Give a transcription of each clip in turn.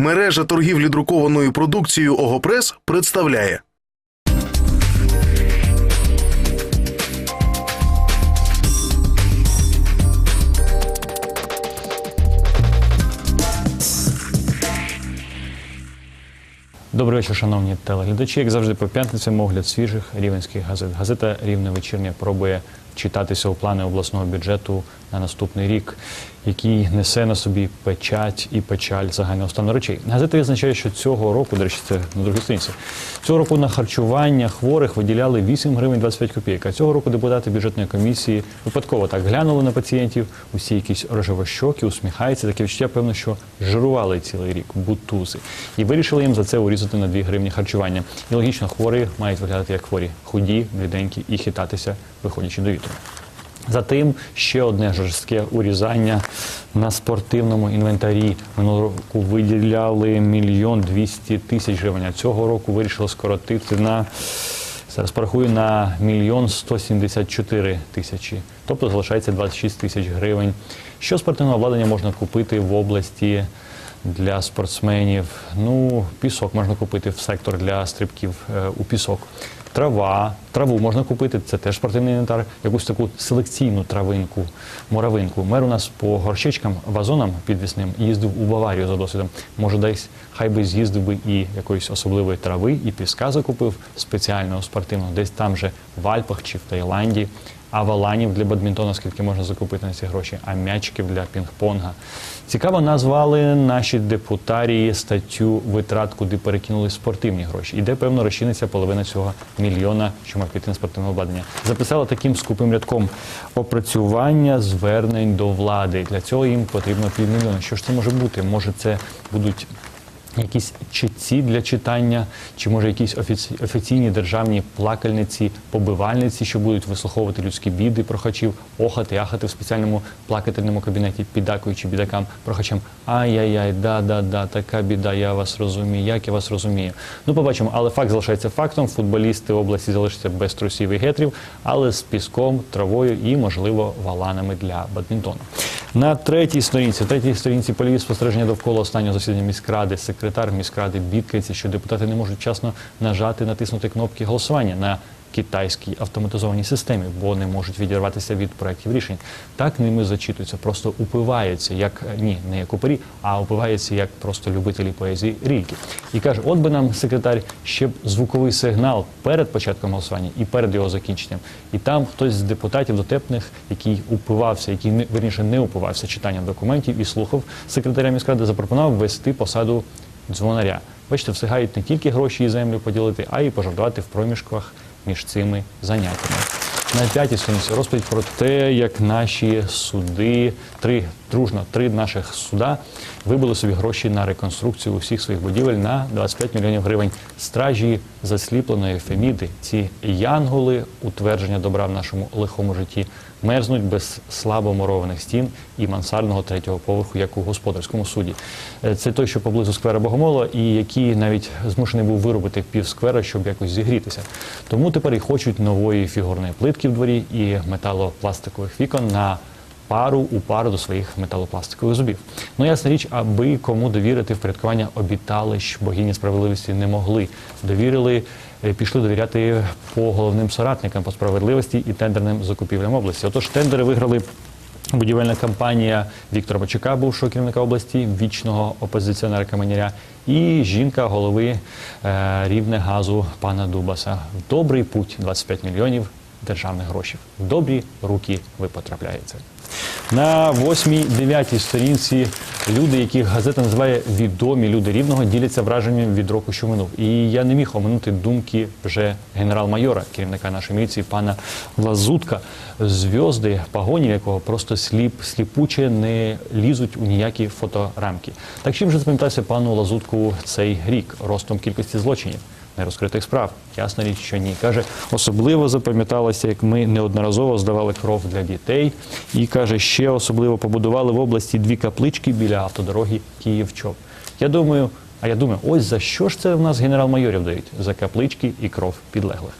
Мережа торгівлі друкованою продукцією Огопрес представляє. Добрий вечір, шановні телеглядачі. Як завжди, по п'ятницям огляд свіжих рівненських газет. Газета Рівне вечірня пробує читатися у плани обласного бюджету на наступний рік, який несе на собі печать і печаль загального стану речей. Газета відзначає, що цього року, до речі, це на другій сторінці, цього року на харчування хворих виділяли 8 гривень 25 копійок. А цього року депутати бюджетної комісії випадково так глянули на пацієнтів, усі якісь рожевощокі, усміхаються. Таке відчуття, певно, що жирували цілий рік бутузи. І вирішили їм за це урізати на 2 гривні харчування. І логічно, хворі мають виглядати як хворі, худі, бліденькі і хитатися, виходячи до вітру. Затим ще одне жорстке урізання на спортивному інвентарі. Минулого року виділяли мільйон двісті тисяч гривень. А цього року вирішили скоротити на зараз порахую на мільйон сто сімдесят чотири тисячі. Тобто залишається 26 тисяч гривень. Що спортивного обладнання можна купити в області? Для спортсменів, ну пісок можна купити в сектор для стрибків е, у пісок. Трава, траву можна купити, це теж спортивний інвентар, якусь таку селекційну травинку, моравинку. Мер у нас по горщичкам, вазонам підвісним їздив у Баварію за досвідом. Може, десь хай би з'їздив би і якоїсь особливої трави, і піска закупив спеціального спортивного, десь там же в Альпах чи в Таїланді. А валанів для бадмінтона, скільки можна закупити на ці гроші, а м'ячиків для пінг-понга. Цікаво назвали наші депутарії статтю витрат, куди перекинули спортивні гроші. І де, певно, розчиниться половина цього мільйона, що мав піти на спортивне обладнання. Записала таким скупим рядком опрацювання звернень до влади. Для цього їм потрібно півмільйона. Що ж це може бути? Може, це будуть якісь читці для читання, чи може якісь офіці- офіційні державні плакальниці, побивальниці, що будуть вислуховувати людські біди прохачів, охати, ахати в спеціальному плакательному кабінеті, піддакуючи бідакам, прохачам. Ай-яй-яй, да-да-да, така біда, я вас розумію, як я вас розумію. Ну, побачимо, але факт залишається фактом. Футболісти області залишаться без трусів і гетрів, але з піском, травою і, можливо, валанами для бадмінтону. На третій сторінці, третій сторінці польові спостереження довкола останнього засідання міськради, секретар міськради бідкається, що депутати не можуть вчасно нажати, натиснути кнопки голосування на китайській автоматизованій системі, бо не можуть відірватися від проєктів рішень. Так ними зачитуються, просто упиваються, як ні, не як упері, а упиваються як просто любителі поезії рільки. І каже: от би нам секретар ще б звуковий сигнал перед початком голосування і перед його закінченням. І там хтось з депутатів дотепних, який упивався, який не верніше не упивався читанням документів і слухав секретаря міськради, запропонував ввести посаду дзвонаря. Бачите, встигають не тільки гроші і землю поділити, а й пожартувати в проміжках між цими заняттями. На п'ятій сторінці розповідь про те, як наші суди, три дружно, три наших суда вибили собі гроші на реконструкцію усіх своїх будівель на 25 мільйонів гривень. Стражі засліпленої Феміди, ці янголи, утвердження добра в нашому лихому житті, мерзнуть без слабо мурованих стін і мансардного третього поверху, як у господарському суді. Е, Це той, що поблизу сквера Богомола, і який навіть змушений був виробити пів сквера, щоб якось зігрітися. Тому тепер і хочуть нової фігурної плитки в дворі і металопластикових вікон на пару у пару до своїх металопластикових зубів. Ну ясна річ, аби кому довірити впорядкування обіталищ богині справедливості не могли. Довірили, е, пішли довіряти по головним соратникам по справедливості і тендерним закупівлям області. Отож, тендери виграли. Будівельна компанія Віктора Бочука, бувшого керівника області, вічного опозиціонера Каменяря, і жінка голови е, рівне газу пана Дубаса. Добрий путь 25 мільйонів державних грошей. В добрі руки ви потрапляєте. На восьмій, дев'ятій сторінці люди, яких газета називає відомі люди рівного, діляться враженням від року, що минув. І я не міг оминути думки вже генерал-майора, керівника нашої міліції, пана Лазутка, зв'язди, погоні якого просто сліп, сліпуче не лізуть у ніякі фоторамки. Так чим же запам'ятався пану Лазутку цей рік ростом кількості злочинів? Нерозкритих справ, ясна річ, що ні. Каже, особливо запам'яталося, як ми неодноразово здавали кров для дітей. І каже, ще особливо побудували в області дві каплички біля автодороги Київ-Чоп. Я думаю, а я думаю, ось за що ж це в нас генерал-майорів дають? За каплички і кров підлеглих.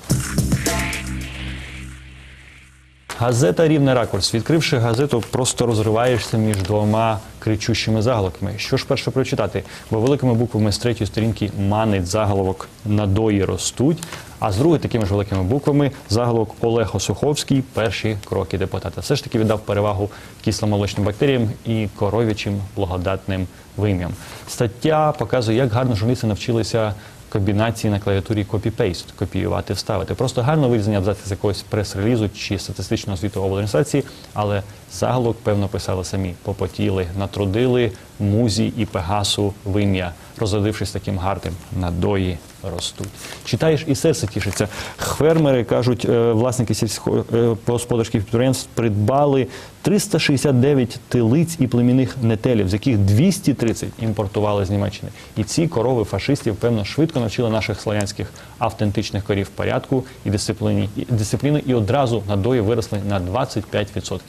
Газета Рівне ракурс. Відкривши газету, просто розриваєшся між двома кричущими заголовками. Що ж перше прочитати? Бо великими буквами з третьої сторінки манить заголовок надої ростуть. А з другої такими ж великими буквами заголовок Олег Осуховський перші кроки депутата. Все ж таки віддав перевагу кисломолочним бактеріям і коров'ячим благодатним вим'ям. Стаття показує, як гарно журналісти навчилися комбінації на клавіатурі copy-paste, копіювати, вставити. Просто гарно вирізання взяти з якогось прес-релізу чи статистичного звіту організації, але заголовок, певно, писали самі. Попотіли, натрудили музі і пегасу вим'я, розродившись таким гарним надої ростуть. Читаєш і серце тішиться. Фермери кажуть, е, власники сільськогосподарських підприємств придбали 369 тилиць і племінних нетелів, з яких 230 імпортували з Німеччини. І ці корови фашистів, певно, швидко навчили наших славянських автентичних корів порядку і дисципліні, дисципліни, і одразу надої виросли на 25%.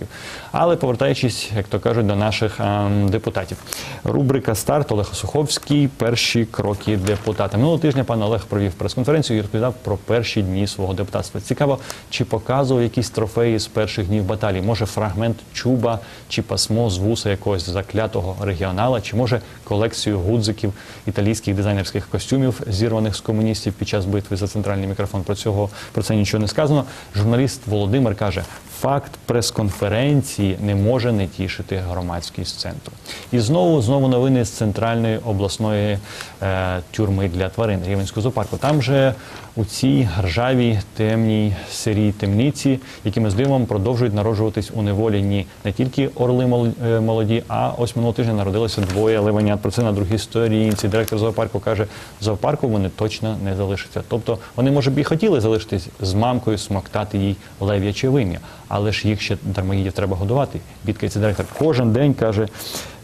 Але повертаючись, як то кажуть, до наших ем, депутатів. Рубрика Старт Олег Суховський. Перші кроки депутата. Минулого тижня пан Олег провів прес-конференцію і розповідав про перші дні свого депутатства. Цікаво, чи показував якісь трофеї з перших днів баталії? Може, фрагмент чуба чи пасмо з вуса якогось заклятого регіонала, чи може колекцію гудзиків італійських дизайнерських костюмів, зірваних з комуністів під час битви за центральний мікрофон. Про цього про це нічого не сказано. Журналіст Володимир каже. Факт прес-конференції не може не тішити громадськість центру. І знову знову новини з центральної обласної е, тюрми для тварин Рівенського зоопарку. Там же у цій ржавій темній сирій темниці, якими з дивом продовжують народжуватись у неволі ні не тільки орли е, молоді, а ось минулого тижня народилося двоє левенят. Про це на другій сторінці. Директор зоопарку каже, зоопарку вони точно не залишаться. Тобто вони, може б, і хотіли залишитись з мамкою, смоктати їй лев'яче вим'я, але ж їх ще дармоїдів треба годувати. Бідкається директор. Кожен день каже,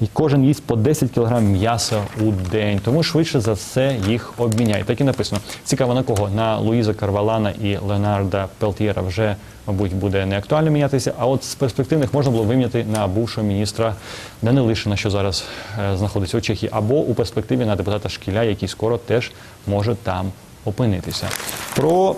і кожен їсть по 10 кг м'яса у день. Тому швидше за все їх обміняють. Так і написано. Цікаво на кого? На Луїза Карвалана і Леонарда Пелтієра вже, мабуть, буде не актуально мінятися. А от з перспективних можна було виміняти на бувшого міністра Данилишина, що зараз е, знаходиться у Чехії, або у перспективі на депутата Шкіля, який скоро теж може там опинитися. Про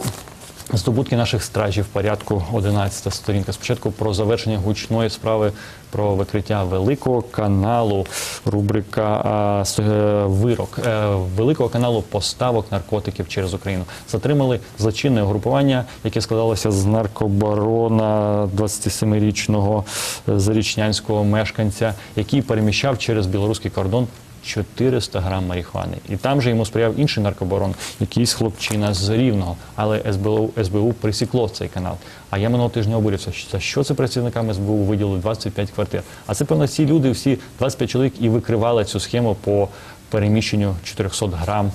Здобутки наших стражів порядку 11 сторінка. Спочатку про завершення гучної справи про викриття великого каналу. Рубрика а, е, вирок Е, великого каналу поставок наркотиків через Україну. Затримали злочинне угрупування, яке складалося з наркобарона 27-річного е, зарічнянського мешканця, який переміщав через білоруський кордон 400 грам марихуани. І там же йому сприяв інший наркобарон, якийсь хлопчина з Рівного. Але СБУ, СБУ присікло цей канал. А я минулого тижня обурився, за що це працівникам СБУ виділили 25 квартир. А це, певно, ці люди, всі 25 чоловік і викривали цю схему по переміщенню 400 грам.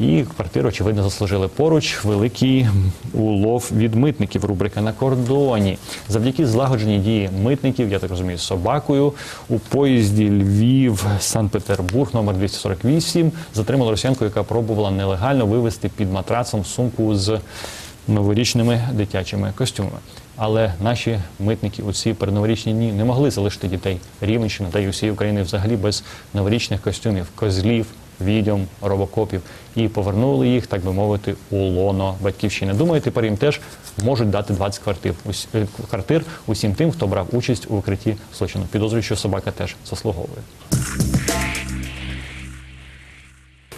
І квартиру, очевидно, заслужили поруч великий улов від митників. Рубрика на кордоні. Завдяки злагодженій дії митників, я так розумію, собакою у поїзді Львів, Санкт-Петербург, номер 248, затримали росіянку, яка пробувала нелегально вивезти під матрацом сумку з новорічними дитячими костюмами. Але наші митники у ці передноворічні дні не могли залишити дітей Рівненщини та й усієї України взагалі без новорічних костюмів, козлів, відьом, робокопів і повернули їх, так би мовити, у лоно батьківщини. Думаю, тепер їм теж можуть дати 20 квартир, е, квартир усім тим, хто брав участь у викритті злочину. Підозрюю, що собака теж заслуговує.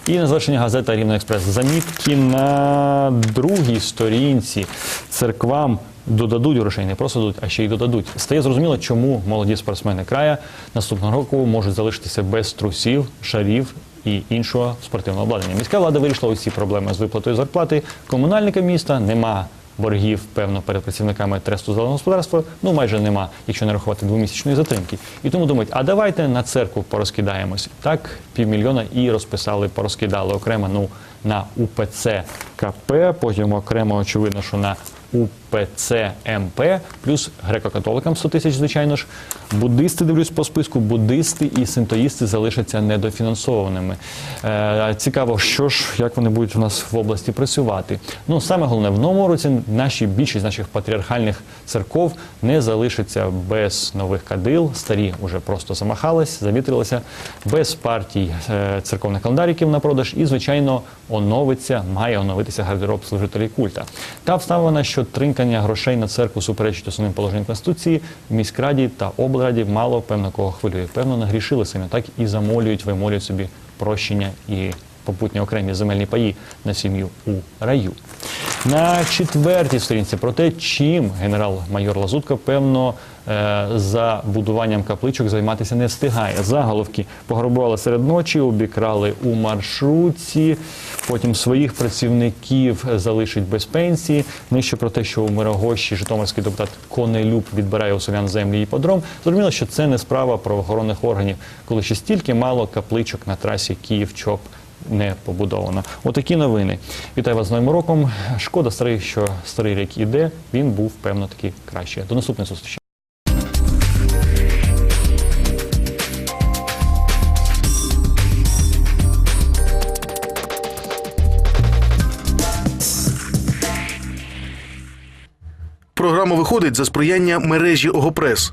І на завершення газета Рівне Експрес. Замітки на другій сторінці церквам додадуть грошей, не просто дадуть, а ще й додадуть. Стає зрозуміло, чому молоді спортсмени края наступного року можуть залишитися без трусів, шарів. І іншого спортивного обладнання. Міська влада вирішила усі проблеми з виплатою зарплати комунальника міста. Нема боргів, певно, перед працівниками тресту зеленого господарства. Ну майже нема, якщо не рахувати двомісячної затримки. І тому думають, а давайте на церкву порозкидаємось. Так, півмільйона і розписали, порозкидали окремо ну, на УПЦ КП, потім окремо, очевидно, що на УПЦ МП, плюс греко-католикам 100 тисяч, звичайно ж. Буддисти, дивлюсь по списку, буддисти і синтоїсти залишаться недофінансованими. Е, цікаво, що ж, як вони будуть у нас в області працювати. Ну, саме головне, в новому році наші більшість наших патріархальних церков не залишиться без нових кадил. Старі вже просто замахались, завітрилися, без партій е, церковних календариків на продаж. І, звичайно, оновиться, має оновитися гардероб служителів культа. Та обставина, що що тринкання грошей на церкву суперечить основним положенням Конституції, в міськраді та облраді мало певно кого хвилює. Певно, нагрішили самі, так і замолюють, вимолюють собі прощення і попутні окремі земельні паї на сім'ю у раю. На четвертій сторінці про те, чим генерал-майор Лазутко, певно, за будуванням капличок займатися не встигає. Заголовки пограбували серед ночі, обікрали у маршрутці, потім своїх працівників залишить без пенсії. Нижче про те, що у Мирогощі житомирський депутат Конелюб відбирає у селян землі і подром. Зрозуміло, що це не справа правоохоронних органів, коли ще стільки мало капличок на трасі Київ-Чоп не побудовано. Отакі новини. Вітаю вас з новим роком. Шкода старий, що старий рік іде. Він був певно таки краще. До наступної зустрічі. Програма за сприяння мережі Огопрес.